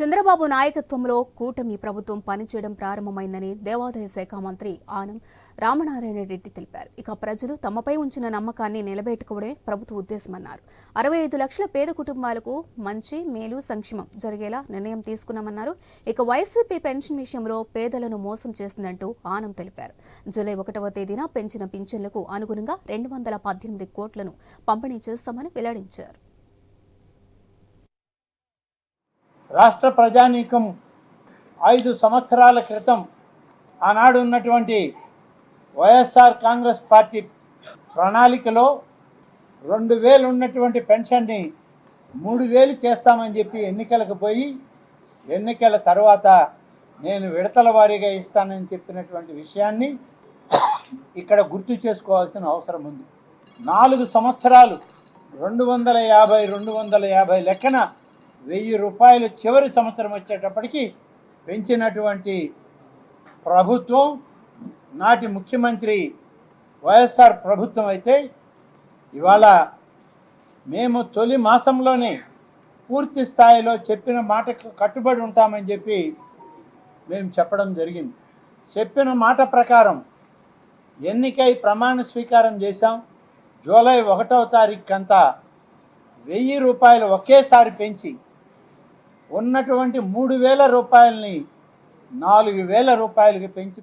చంద్రబాబు నాయకత్వంలో కూటమి ప్రభుత్వం పనిచేయడం ప్రారంభమైందని దేవాదాయ శాఖ మంత్రి ఆనం రామనారాయణ రెడ్డి తెలిపారు. ఇక ప్రజలు తమపై ఉంచిన నమ్మకాన్ని నిలబెట్టుకోవడమే ప్రభుత్వ ఉద్దేశమన్నారు. అరవై ఐదు లక్షల పేద కుటుంబాలకు మంచి మేలు సంక్షేమం జరిగేలా నిర్ణయం తీసుకున్నామన్నారు. ఇక వైసీపీ పెన్షన్ విషయంలో పేదలను మోసం చేసిందంటూ ఆనం తెలిపారు. జూలై ఒకటవ తేదీన పెంచిన పింఛన్లకు అనుగుణంగా రెండు వందల పద్దెనిమిది కోట్లను పంపిణీ చేస్తామని వెల్లడించారు. రాష్ట్ర ప్రజానీకం ఐదు సంవత్సరాల క్రితం ఆనాడు ఉన్నటువంటి వైఎస్ఆర్ కాంగ్రెస్ పార్టీ ప్రణాళికలో రెండు వేలు ఉన్నటువంటి పెన్షన్ని మూడు వేలు చేస్తామని చెప్పి ఎన్నికలకు పోయి ఎన్నికల తర్వాత నేను విడతల వారీగా ఇస్తానని చెప్పినటువంటి విషయాన్ని ఇక్కడ గుర్తు చేసుకోవాల్సిన అవసరం ఉంది. నాలుగు సంవత్సరాలు రెండు వందల యాభై రెండు వందల యాభై లెక్కన వెయ్యి రూపాయలు చివరి సంవత్సరం వచ్చేటప్పటికి పెంచినటువంటి ప్రభుత్వం నాటి ముఖ్యమంత్రి వైఎస్ఆర్ ప్రభుత్వం అయితే ఇవాళ మేము తొలి మాసంలోనే పూర్తి స్థాయిలో చెప్పిన మాటకు కట్టుబడి ఉంటామని చెప్పి మేము చెప్పడం జరిగింది. చెప్పిన మాట ప్రకారం ఎన్నికై ప్రమాణ స్వీకారం చేశాం. జూలై ఒకటవ తారీఖు కంతా వెయ్యి రూపాయలు ఒకేసారి పెంచి ఉన్నటువంటి మూడు వేల రూపాయలని నాలుగు వేల రూపాయలకి పెంచి